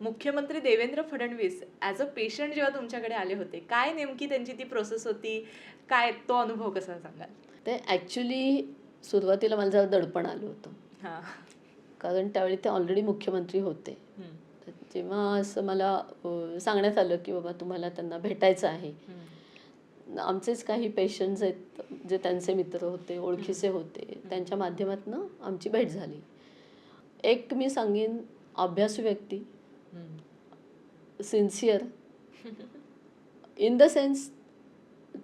मुख्यमंत्री Devendra Fadnavis as a patient जेव्हा तुमच्याकडे आले होते काय नेमकी त्यांची ती प्रोसेस होती? काय तो अनुभव कसा सांगाल? ते ॲक्च्युली सुरुवातीला मला जरा दडपण आलं होतं. हां. कारण त्यावेळी ते ऑलरेडी मुख्यमंत्री होते. जेव्हा असं मला सांगण्यात आलं की बाबा तुम्हाला त्यांना भेटायचं आहे. आमचेच काही पेशंट्स आहेत जे त्यांचे मित्र होते ओळखीचे होते त्यांच्या माध्यमातून आमची भेट झाली. एक मी सांगेन अभ्यासू व्यक्ती. सिन्सिअर इन द सेन्स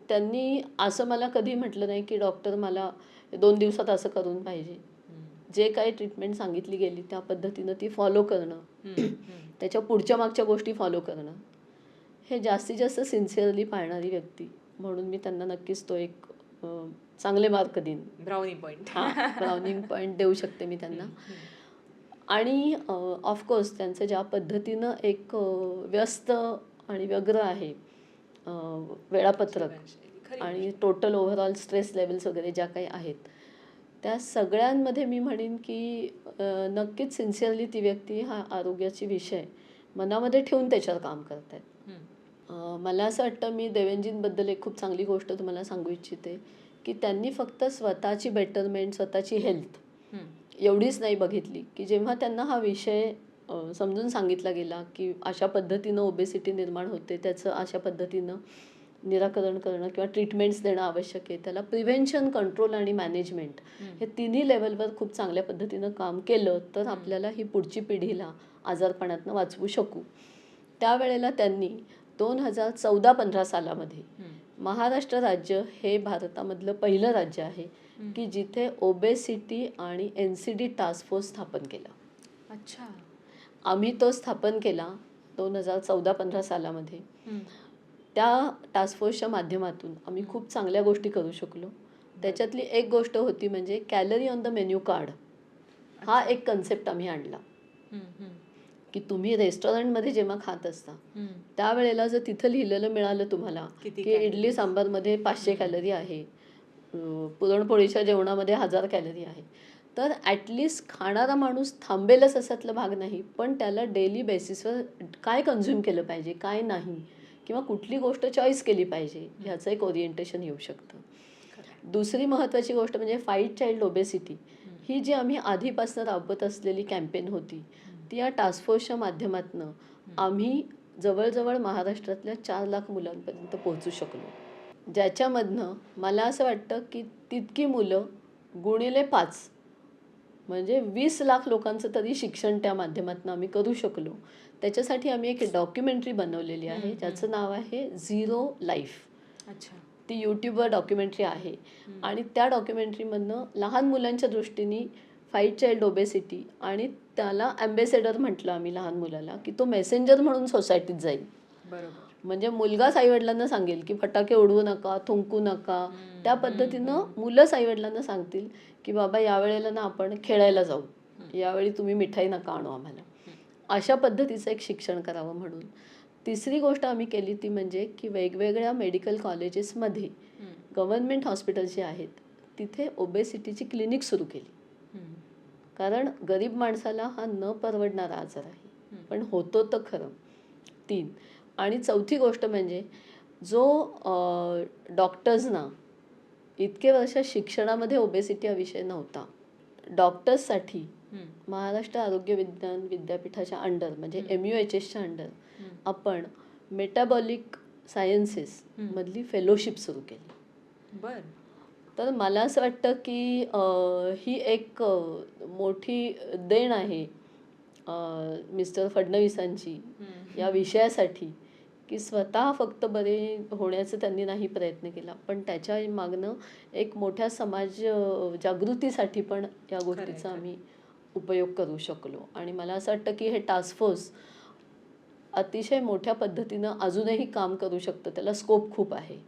त्यांनी असं मला कधी म्हटलं नाही की डॉक्टर मला दोन दिवसात असं करून पाहिजे. जे काही ट्रीटमेंट सांगितली गेली त्या पद्धतीनं ती फॉलो करणं. त्याच्या पुढच्या मागच्या गोष्टी फॉलो करणं. हे जास्तीत जास्त सिन्सिअरली पाळणारी व्यक्ती म्हणून मी त्यांना नक्कीच तो एक चांगले मार्क देईन. ब्राउनी पॉइंट हा ब्राउनिंग पॉईंट देऊ शकते मी त्यांना. आणि ऑफकोर्स त्यांचं ज्या पद्धतीनं एक व्यस्त आणि व्यग्र आहे वेळापत्रक आणि टोटल ओव्हरऑल स्ट्रेस लेवल्स वगैरे ज्या काही आहेत त्या सगळ्यांमध्ये मी म्हणेन की नक्कीच सिन्सिअरली ती व्यक्ती हा आरोग्याची विषय मनामध्ये ठेवून त्याच्यावर काम करत आहेत मला असं वाटतं मी देवेंजींबद्दल एक खूप चांगली गोष्ट तुम्हाला सांगू इच्छिते की त्यांनी फक्त स्वतःची बेटरमेंट स्वतःची हेल्थ एवढीच नाही बघितली की जेव्हा त्यांना हा विषय समजून सांगितला गेला की अशा पद्धतीनं ओबेसिटी निर्माण होते त्याचं अशा पद्धतीनं निराकरण करणं किंवा ट्रीटमेंट्स देणं आवश्यक आहे त्याला प्रिव्हेन्शन कंट्रोल आणि मॅनेजमेंट हे तिन्ही लेवलवर खूप चांगल्या पद्धतीनं काम केलं तर आपल्याला ही पुढची पिढीला आजारपणातनं वाचवू शकू. त्यावेळेला त्यांनी दोन हजार चौदा पंधरा सालामध्ये महाराष्ट्र राज्य हे भारतामधलं पहिलं राज्य आहे की जिथे ओबेसिटी आणि N C D task force स्थापन केला. अच्छा. आम्ही तो स्थापन केला दोन हजार चौदा पंधरा सालामध्ये त्या टास्क फोर्सच्या माध्यमातून आम्ही खूप चांगल्या गोष्टी करू शकलो. त्याच्यातली एक गोष्ट होती म्हणजे calorie on the menu card हा एक कन्सेप्ट आम्ही आणला. की तुम्ही रेस्टॉरंटमध्ये जेव्हा खात असता त्यावेळेला जर तिथं लिहिलेलं मिळालं तुम्हाला की? इडली सांबारमध्ये पाचशे कॅलरी आहे पुरणपोळीच्या जेवणामध्ये हजार कॅलरी आहे तर ॲटलिस्ट खाणारा माणूस थांबेलच असातला भाग नाही पण त्याला डेली बेसिसवर काय कन्झ्युम केलं पाहिजे काय नाही किंवा कुठली गोष्ट चॉईस केली पाहिजे ह्याचं एक ओरिएंटेशन येऊ शकतं. दुसरी महत्त्वाची गोष्ट म्हणजे फाईट चाइल्ड ओबेसिटी ही जी आम्ही आधीपासून राबवत असलेली कॅम्पेन होती या टास्क फोर्सच्या माध्यमातून आम्ही जवळजवळ महाराष्ट्रातल्या चार लाख मुलांपर्यंत पोहोचू शकलो. ज्याच्यामधनं मला असं वाटतं की तितकी मुलं गुणिले पाच म्हणजे वीस लाख लोकांचं तरी शिक्षण त्या माध्यमातून आम्ही करू शकलो. त्याच्यासाठी आम्ही एक डॉक्युमेंटरी बनवलेली आहे ज्याचं नाव आहे झिरो लाईफ अच्छा. ती यूट्यूबवर डॉक्युमेंटरी आहे. आणि त्या डॉक्युमेंटरीमधनं लहान मुलांच्या दृष्टीने फाईट चाइल्ड ओबेसिटी आणि त्याला ॲम्बेसेडर म्हटलं आम्ही लहान मुलाला की तो मेसेंजर म्हणून सोसायटीत जाईल. बरोबर. म्हणजे मुलगाच आईवडिलांना सांगेल की फटाके उडवू नका थुंकू नका. त्या पद्धतीनं मुलंच आईवडिलांना सांगतील की बाबा यावेळेला ना आपण खेळायला जाऊ. यावेळी तुम्ही मिठाई नका आणू आम्हाला. अशा पद्धतीचं एक शिक्षण करावं म्हणून. तिसरी गोष्ट आम्ही केली ती म्हणजे की वेगवेगळ्या मेडिकल कॉलेजेसमध्ये गव्हर्नमेंट हॉस्पिटल्स जे आहेत तिथे ओबेसिटीची क्लिनिक सुरू केली. कारण गरीब माणसाला हा न परवडणारा आजार आहे. पण होतो तर खरं. तीन. आणि चौथी गोष्ट म्हणजे जो डॉक्टर्सना इतके वर्ष शिक्षणामध्ये ओबेसिटी हा विषय नव्हता. डॉक्टर्ससाठी महाराष्ट्र आरोग्य विज्ञान विद्यापीठाच्या अंडर म्हणजे एम यू एच एसच्या अंडर आपण मेटाबॉलिक सायन्सेस मधली फेलोशिप सुरू केली. बर. तर मला असं वाटतं की ही एक मोठी देण आहे मिस्टर फडणवीसांची या विषयासाठी की स्वतः फक्त बरे होण्याचा त्यांनी नाही प्रयत्न केला. पण त्याच्या मागनं एक मोठ्या समाज जागृतीसाठी पण या गोष्टीचा. आम्ही उपयोग करू शकलो. आणि मला असं वाटतं की हे टास्क फोर्स अतिशय मोठ्या पद्धतीनं अजूनही काम करू शकतं. त्याला स्कोप खूप आहे.